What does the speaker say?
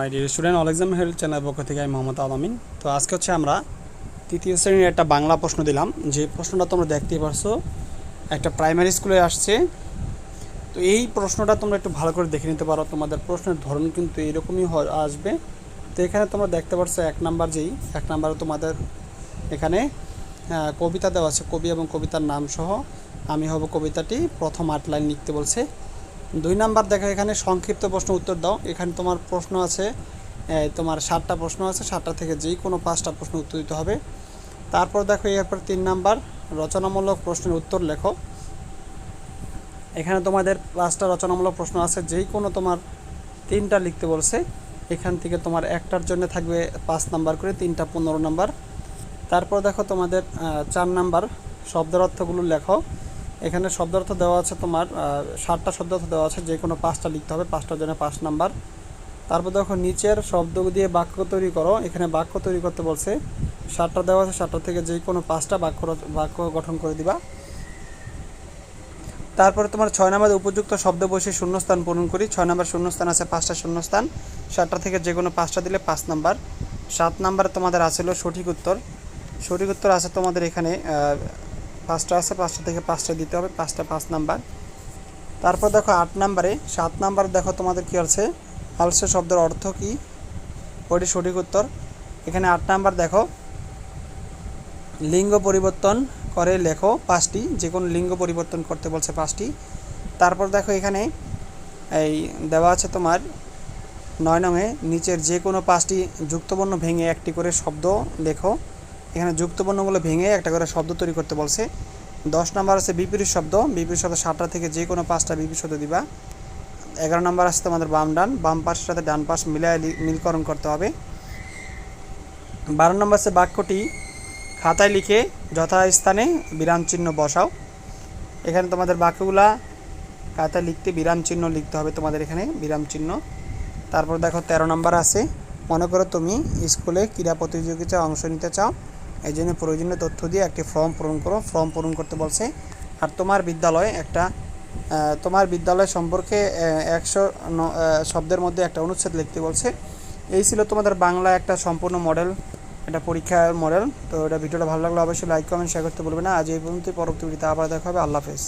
My student all exam health channel পক্ষ থেকে আমি মোহাম্মদ আলামিন তো আজকে হচ্ছে আমরা তৃতীয় শ্রেণির একটা বাংলা প্রশ্ন দিলাম। যে প্রশ্নটা তোমরা দেখতেই পারছ, একটা প্রাইমারি স্কুলে আসছে। তো এই প্রশ্নটা তোমরা একটু ভালো করে দেখে নিতে পারো, তোমাদের প্রশ্নের ধরন কিন্তু এরকমই আসবে। তো এখানে তোমরা দেখতে পারছ এক নাম্বার যেই, এক নাম্বারে তোমাদের এখানে কবিতা দেওয়া আছে, কবি এবং কবিতার নাম সহ আমি হব কবিতাটি, প্রথম আট লাইন লিখতে বলছে। দুই নাম্বার দেখো, এখানে সংক্ষিপ্ত প্রশ্ন উত্তর দাও। এখানে তোমার প্রশ্ন আছে তোমার সাতটা প্রশ্ন আছে, সাতটা থেকে যেই কোনো পাঁচটা প্রশ্ন উত্তর দিতে হবে। তারপর দেখো, এরপর তিন নাম্বার, রচনামূলক প্রশ্নের উত্তর লেখো। এখানে তোমাদের পাঁচটা রচনামূলক প্রশ্ন আছে যেই কোনো তোমার তিনটা লিখতে বলছে। এখান থেকে তোমার একটার জন্য থাকবে পাঁচ নাম্বার করে, তিনটা পনেরো নাম্বার। তারপর দেখো তোমাদের চার নাম্বার, শব্দের অর্থগুলো লেখো। এখানে শব্দার্থ দেওয়া আছে তোমার ষাটটা শব্দার্থ দেওয়া আছে যে কোনো পাঁচটা লিখতে হবে পাঁচটার জন্য পাঁচ নাম্বার। তারপর দেখো, নিচের শব্দ দিয়ে বাক্য তৈরি করো, এখানে বাক্য তৈরি করতে বলছে, সাতটা দেওয়া আছে, সাতটা থেকে যে কোনো পাঁচটা বাক্য বাক্য গঠন করে দিবা। তারপরে তোমার ছয় নম্বর উপযুক্ত শব্দ বসে শূন্যস্থান পূরণ করি, ছয় নম্বর শূন্যস্থান আছে, পাঁচটা শূন্যস্থান, সাতটা থেকে যে কোনো পাঁচটা দিলে পাঁচ নাম্বার। সাত নাম্বারে তোমাদের আছে হলো সঠিক উত্তর সঠিক উত্তর আছে তোমাদের এখানে পাঁচটা আছে, পাঁচটা থেকে পাঁচটা দিতে হবে, পাঁচটা পাঁচ নাম্বার। তারপর দেখো আট নাম্বারে, সাত নাম্বারে দেখো তোমাদের কী আছে? আলসে শব্দের অর্থ কী? ওটি সঠিক উত্তর। এখানে আট নাম্বার দেখো, লিঙ্গ পরিবর্তন করে লেখো পাঁচটি যে কোনো লিঙ্গ পরিবর্তন করতে বলছে পাঁচটি। তারপর দেখো এখানে এই দেওয়া আছে তোমার নয় নঙে নিচের যে কোনো পাঁচটি যুক্তবর্ণ ভেঙে একটি করে শব্দ লেখো। এখানে যুক্তবর্ণগুলো ভেঙে একটা করে শব্দ তৈরি করতে বলছে। দশ নম্বর আছে বিপরীত শব্দ। বিপরীত শব্দ সাতটা থেকে যে কোনো পাঁচটা বিপরীত শব্দ দিবা। এগারো নাম্বার আছে তোমাদের বাম ডান। বাম পাশের সাথে ডান পাশ মিলায় মিলকরণ করতে হবে। বারো নম্বর আছে বাক্যটি খাতায় লিখে যথাস্থানে বিরাম চিহ্ন বসাও। এখানে তোমাদের বাক্যগুলা খাতায় লিখতে বিরাম চিহ্ন লিখতে হবে তোমাদের এখানে, বিরাম চিহ্ন। তারপর দেখো তেরো নম্বর আছে, মনে করো তুমি স্কুলে ক্রীড়া প্রতিযোগিতায় অংশ নিতে চাও। এই জন্য প্রয়োজনীয় তথ্য দিয়ে একটি ফর্ম পূরণ করো। ফর্ম পূরণ করতে বলছে, আর তোমার বিদ্যালয়ে একটা তোমার বিদ্যালয় সম্পর্কে একশো শব্দের মধ্যে একটা অনুচ্ছেদ লিখতে বলছে, এই ছিল তোমাদের বাংলা একটা সম্পূর্ণ মডেল এটা পরীক্ষার মডেল তো এটা ভিডিওটা ভালো লাগলে অবশ্যই লাইক কমেন্ট শেয়ার করতে বলবে না। আজ এই পর্যন্ত পরবর্তী ভিডিওতে আবার দেখা হবে। আল্লাহ হাফেজ।